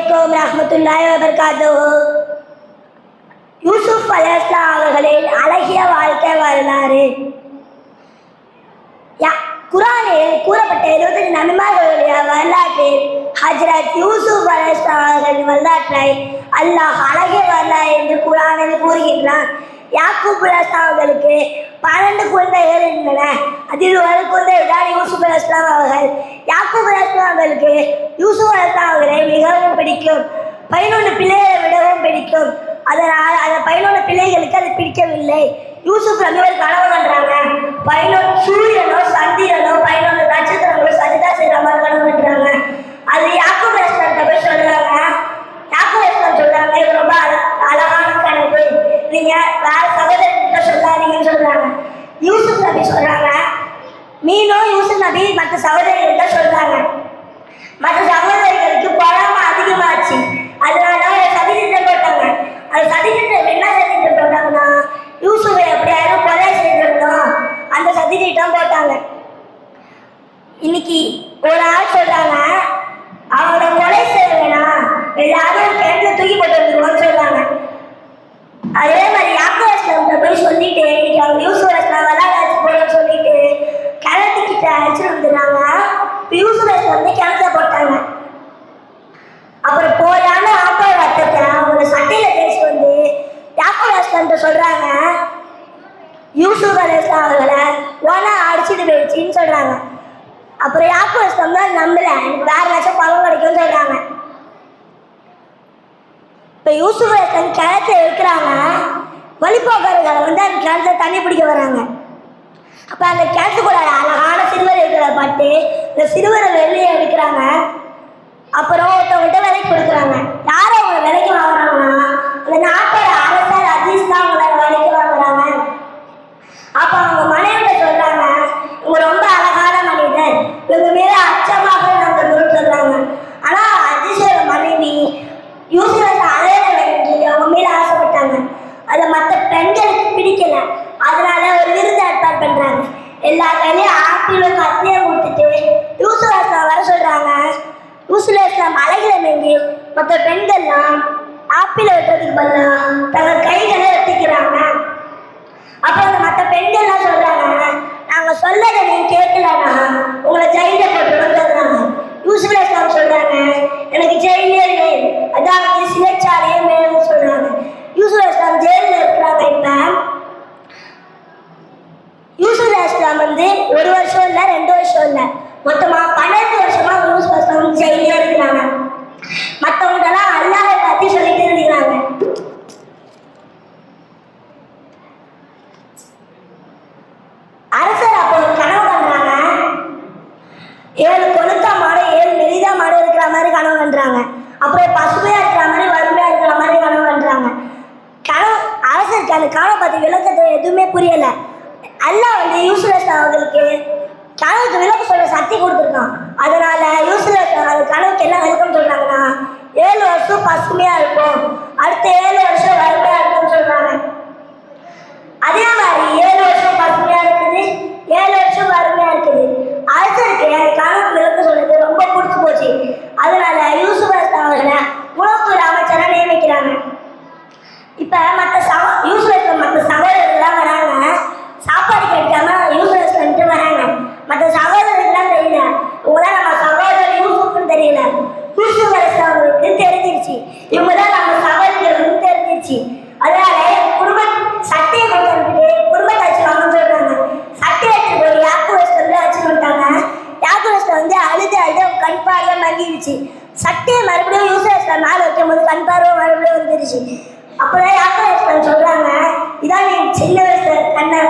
அலைக்கும் ரஹமத்துல்லாய் வபர்காத்தோ யூசுப் அலைஹிஸ்ஸலாம் அவர்களின் அழகிய வாழ்க்கை வரலாறு. குரானில் கூறப்பட்ட இருபத்தஞ்சு நன்மார்களுடைய வரலாற்றில் ஹஜ்ரத் யூசுப் அலைஹிஸ்ஸலாம் அவர்களின் வரலாற்றை அல்லாஹ் அழகிய வரலாறு என்று குரானில் கூறுகின்றான். யாக்கூப் அலைஹிஸ்ஸலாம் அவர்களுக்கு பன்னெண்டு குழந்தைகள் இருந்தன. அதில் ஒரு குழந்தை தான் யூசுப் அலைஹிஸ்ஸலாம் அவர்கள். யாக்கூப் அலைஹிஸ்ஸலாம் அவர்களுக்கு யூசுப் அலைஹிஸ்ஸலாம் பிடிக்கும். பதினொன்று பிள்ளைகளை விடவும் பிடிக்கும். அதனால் அந்த பதினொன்று பிள்ளைகளுக்கு அது பிடிக்கவில்லை. யூசுப் நபி ஒரு கனவு பதினொன்று சூரியனோ சந்திரனோ பதினொன்று நட்சத்திரங்களோ சரிதா செய்கிற மாதிரி கனவு பண்ணுறாங்க அது யாக்கூப் ரெஸ்டாரண்ட்டை போய் சொல்றாங்க. யாக்கூப் ரெஸ்டாரண்ட் சொல்றாங்க இது ரொம்ப அழகான கனவு. நீங்க வேற சகோதரர்கிட்ட சொல்லாதீங்கன்னு சொல்றாங்க. யூசுப் நபி சொல்றாங்க. மீனும் யூசுப் நபி மற்ற சகோதரிகள்கிட்ட சொல்றாங்க. மற்ற சகோதரிகள் பொறாம அதிகமாச்சு அதனால அவங்க சதித்திட்டம் போட்டாங்க அந்த சதித்திட்டம் என்ன சதித்திட்டம் போட்டாங்கன்னா யூசுஃபை எப்படியாவது கொலை செய்திருந்தோம் அந்த சதித்திட்டம் போட்டாங்க இன்னைக்கு ஒரு ஆள் சொல்றாங்க அவங்கள கொலை செய்ய வேணாம். எல்லாரும் ஒரு கிணத்துல தூக்கி போட்டு வந்துருவோம்னு சொல்றாங்க. அதே மாதிரி யாக்கோ இஸ்லாம்கிட்ட போய் சொல்லிட்டு இன்னைக்கு அவங்க யூசுப் இஸ்லாம் விளையாடாச்சு போறோம்னு சொல்லிட்டு கிணத்துக்கிட்ட அழைச்சிட்டு வந்துடுறாங்க யூசுப் இஸ்லாம் வந்து கிணத்துல போட்டாங்க. அப்புறம் போயான ஆட்டோ ரத்தத்தை அவங்க சட்டையில பேசி வந்து யாக்கோ இஸ்லாம்கிட்ட சொல்றாங்க யூசுஃப் அலிஸ்லாம் அவர்களை ஓனா அடிச்சுட்டு போயிடுச்சின்னு சொல்றாங்க. அப்புறம் யாக்கோ இஸ்லாம் நம்பல எனக்கு வேற ஏதாச்சும் பழம் கிடைக்கும்னு சொல்றாங்க. இப்போ யூசுப் அலிஸ்லாம் கிணத்துல இருக்கிறாங்க. வழிபோக்கர்களை வந்து அந்த கிணத்துல தண்ணி பிடிக்க வராங்க. அப்போ அந்த கிணத்துக்குள்ள அழகான சிறுவர் இருக்கிற பாட்டு இந்த சிறுவரை வெளியே எடுக்கிறாங்க அப்புறம் ஒருத்தவங்கள்ட்ட விலைக்கு கொடுக்குறாங்க யார் அவங்க விலைக்கு வாங்குறாங்கன்னா அந்த நாட்டோட அரசர் அஜீஸ் தான் அவங்கள விலைக்கு வாங்குறாங்க அப்போ அவங்க மனைவிட்ட சொல்றாங்க இவங்க ரொம்ப அழகான மனிதர் இவங்க மேல அச்சமாக நாங்கள் சொல்றாங்க ஆனா அஜீஷோட மனைவி யூசுஃபை அலையிற வேண்டி அவங்க மேல ஆசைப்பட்டாங்க அதை மற்ற பெண்களுக்கு பிடிக்கல அதனால ஒரு விருது ஏற்பாடு பண்றாங்க எல்லா கையிலையும் ஆப்பிளும் கத்தியும் கொடுத்துட்டு யூசுஃப் வர சொல்றாங்க. யூசுஃப் அஸ்லாம் அழகிற மற்ற பெண்கள்லாம் ஆப்பிளை வெட்டுறதுக்கு பதிலாக தங்கள் கைகளை வெட்டிக்கிறாங்க. அப்போ மற்ற பெண்கள்லாம் சொல்றாங்க நாங்க சொல்லதை நீங்க கேட்கலன்னா உங்களை ஜெயில போட்டுருவோம் சொல்றாங்க யூசுப் இஸ்லாம் சொல்றாங்க எனக்கு ஜெயிலே வேணும் அதாவது சிறைச்சாலையே வேணும்னு சொல்றாங்க யூசுப் இஸ்லாம் ஜெயிலில் இருக்கிறாங்க இப்ப யூசுப் இஸ்லாம் வந்து ஒரு வருஷம் இல்லை ரெண்டு வருஷம் இல்லை மொத்தமா பன்னெண்டு வருஷமா யூசுப் இஸ்லாம் ஜெயிலே இருக்கிறாங்க மற்றவங்களாம் அல்லாஹை பத்தி சொல்லிட்டு இருக்கிறாங்க அரசர் அப்போ ஒரு கனவு கண்டாங்க ஏழு கொளுத்த மாடு ஏழு மெலிதா மாடு இருக்கிற மாதிரி கனவு கண்டுறாங்க அப்புறம் பசுமையா இருக்கிற மாதிரி வறுமையா இருக்கிற மாதிரி கனவு கண்டுறாங்க கனவு அரசருக்கு அந்த கனவை பத்தி விளக்கத்தை எதுவுமே புரியல அல்லாஹ் வந்து யூஸ்லெஸ் அவங்களுக்கு? கனவுக்கு விளக்கு சொல்ற சக்தி கொடுத்துருக்கான். அதனால யூஸ்லெஸ் கனவுக்கு என்ன விளக்கம் சொல்றாங்கன்னா ஏழு வருஷம் பசுமையா இருக்கும் அடுத்த ஏழு வருஷம் வறுமையா இருக்கும்னு சொல்றாங்க அதே மாதிரி ஏழு வருஷம் பசுமையா இருக்குது ஏழு வருஷம் வறுமையா இருக்குது அரசருக்கு கணக்கு விளக்கு சொல்றது ரொம்ப பிடிச்சி போச்சு அதனால யூசுப் அஸ்லாம் அவர்களை உணவுத்துறை அமைச்சரா நியமிக்கிறாங்க இப்ப மற்ற சவ யூசுப் அஸ்லாம் மற்ற சகோதரர்கள்லாம் வராங்க சாப்பாடு கிடைக்காம யூசுப் அஸ்லாம்ட்டு வராங்க மற்ற சகோதரர்கள்லாம் தெரியல உங்களாம் நம்ம சகோதரர் யூசுப்னு தெரியல யூசுப் அஸ்லாம் அவங்களுக்கு தெரிஞ்சிருச்சு இவங்க தான் நம்ம சகோதரர்களுக்கு தெரிஞ்சிருச்சு அதனால குடும்ப சட்டையை கொண்டு வந்துட்டு குடும்பத்தை வச்சு வாங்கன்னு சொல்றாங்க சட்டையை எடுத்து போய் யாக்கு வசத்துல வச்சு வந்துட்டாங்க யாக்கு வசத்துல வந்து அழுது அழுது அவங்க கண் பார்வை சட்டையை மறுபடியும் யூஸ் வசல மேலே வைக்கும் போது கண் பார்வை மறுபடியும் வந்துருச்சு. அப்பதான் யாக்கு சொல்கிறாங்க இதான் என் சின்ன வயசு கண்ணை.